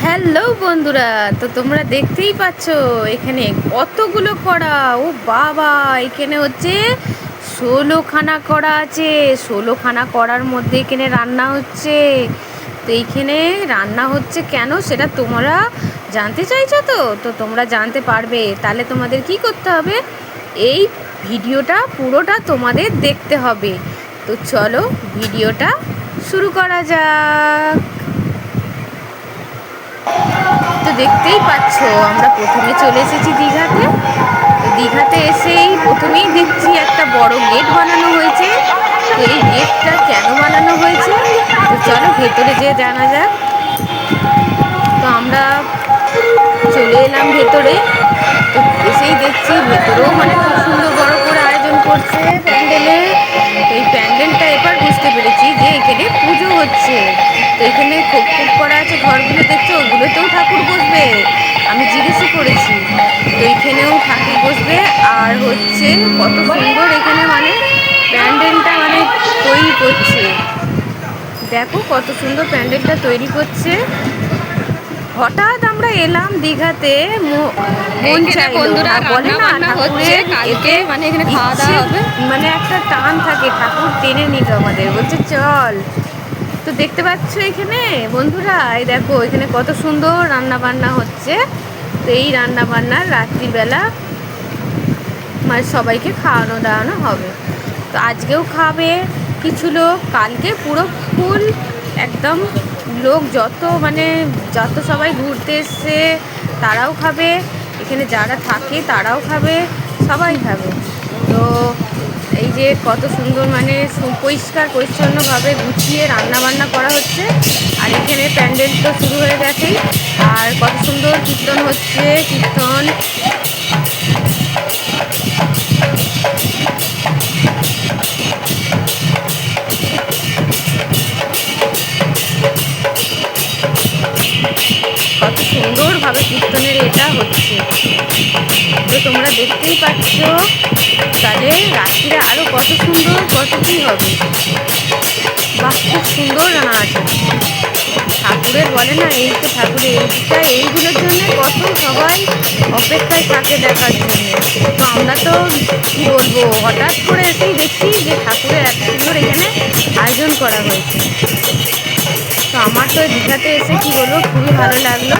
Hello বন্ধুরা, তো তোমরা দেখতেই পাচ্ছ, এখানে কতগুলো কড়া। ও বাবা, এখানে হচ্ছে ষোলোখানা কড়া আছে। ষোলোখানা কড়ার মধ্যে এখানে রান্না হচ্ছে। তো এইখানে রান্না হচ্ছে কেন সেটা তোমরা জানতে চাইছো তো? তো তোমরা জানতে পারবে। তাহলে তোমাদের কি করতে হবে? এই ভিডিওটা পুরোটা তোমাদের দেখতে হবে। তো চলো ভিডিওটা শুরু করা যাক। তো দেখতেই পাচ্ছ, আমরা প্রথমে চলে এসেছি দীঘাতে। তো দীঘাতে এসেই প্রথমেই দেখছি একটা বড় গেট বানানো হয়েছে। তো এই গেটটা কেন বানানো হয়েছে? তো চলো ভেতরে যেয়ে জানা যাক। তো আমরা চলে এলাম ভেতরে। তো এসেই দেখছি ভেতরেও মানে খুব সুন্দর বড় করে আয়োজন করছে প্যান্ডেলে। এই প্যান্ডেলটা এবার বুঝতে পেরেছি যে এখানে পুজো হচ্ছে। এখানে খুব খুব করা আছে ঘরগুলো দেখছ? ওগুলোতেও ঠাকুর বসবে। আমি জিজ্ঞেসও করেছি তো এখানেও ঠাকুর বসবে। আর হচ্ছে কত সুন্দর এখানে মানে প্যান্ডেলটা মানে তৈরি করছে। দেখো কত সুন্দর প্যান্ডেলটা তৈরি করছে। হঠাৎ আমরা এলাম দীঘাতে মন বন্ধুরা বলে না হচ্ছে, কালকে মানে এখানে খাওয়া দাওয়া হবে। মানে একটা টান থাকে ঠাকুর টেনে নিল আমাদের। বলছে চল। তো দেখতে পাচ্ছ এখানে? বন্ধুরা, এই দেখো, এখানে কত সুন্দর রান্না বান্না হচ্ছে। তো এই রান্না বান্নার রাত্রিবেলা মানে সবাইকে খাওয়ানো দাওয়ানো হবে। তো আজকেও খাবে কিছু লোক, কালকে পুরো ফুল একদম লোক যত মানে যত সবাই ঘুরতে এসছে, তারাও খাবে। এখানে যারা থাকে তারাও খাবে, সবাই খাবে। তো এই যে কত সুন্দর মানে পরিষ্কার, পরিচ্ছন্নভাবে গুছিয়ে রান্না বান্না করা হচ্ছে। আর এখানে প্যান্ডেল তো শুরু হয়ে গেছেই। আর কত সুন্দর কীর্তন হচ্ছে, কীর্তন। কত সুন্দরভাবে কীর্তনের এটা হচ্ছে। তো তোমরা দেখতেই পাচ্ছ, তাহলে রাত্রিরে আরও কত সুন্দর কত কী হবে। বাহ, খুব সুন্দর নাচ ঠাকুরের বলে না, এই তো ঠাকুরের এইটা এইগুলোর জন্য কত সবাই অপেক্ষায় থাকে দেখার জন্য। তো আমরা তো কী বলব, হঠাৎ করে এসেই দেখছি যে ঠাকুরের এত সুন্দর এখানে আয়োজন করা হয়েছে। তো আমার তো দীঘাতে এসে কি বলব খুবই ভালো লাগল।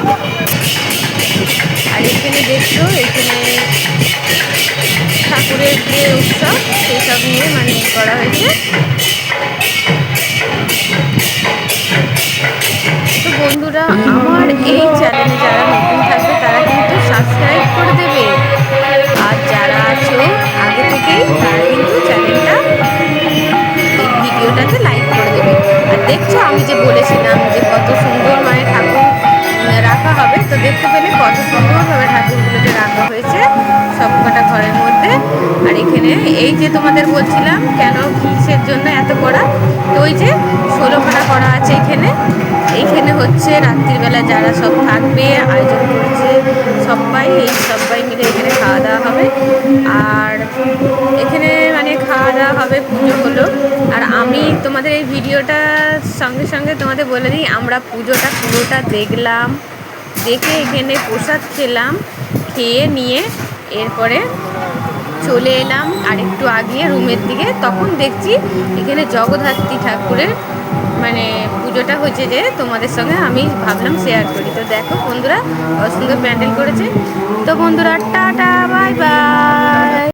আর এখানে দেখছ এখানে ঠাকুরের যে উৎসব সেসব নিয়ে মানে করা হয়েছে। তো বন্ধুরা আমার যে বলেছিলাম যে কত সুন্দর মানে ঠাকুর রাখা হবে। তো দেখতে পেলে কত সুন্দরভাবে ঠাকুরগুলোকে রাখা হয়েছে সবকটা ঘরের মধ্যে। আর এখানে এই যে তোমাদের বলছিলাম, কেন কিসের জন্য এত করা? তো ওই যে ষোলো ষোলোখানা করা আছে এখানে। এইখানে হচ্ছে রাত্রিবেলা যারা সব থাকবে, আয়োজন করছে, সবাই, এই সবাই মিলে এখানে খাওয়া দাওয়া হবে। আর এখানে মানে খাওয়া দাওয়া হবে পুজো হলো। আমি তোমাদের এই ভিডিওটার সঙ্গে সঙ্গে তোমাদের বলে দিই, আমরা পুজোটা পুরোটা দেখলাম। দেখে এখানে প্রসাদ খেলাম খেয়ে নিয়ে এরপরে চলে এলাম আর একটু আগিয়ে রুমের দিকে। তখন দেখছি এখানে জগদ্ধাত্রী ঠাকুরের মানে পুজোটা হয়েছে যে তোমাদের সঙ্গে আমি ভাবলাম শেয়ার করি। তো দেখো বন্ধুরা সুন্দর প্যান্ডেল করেছে। তো বন্ধুরা, টাটা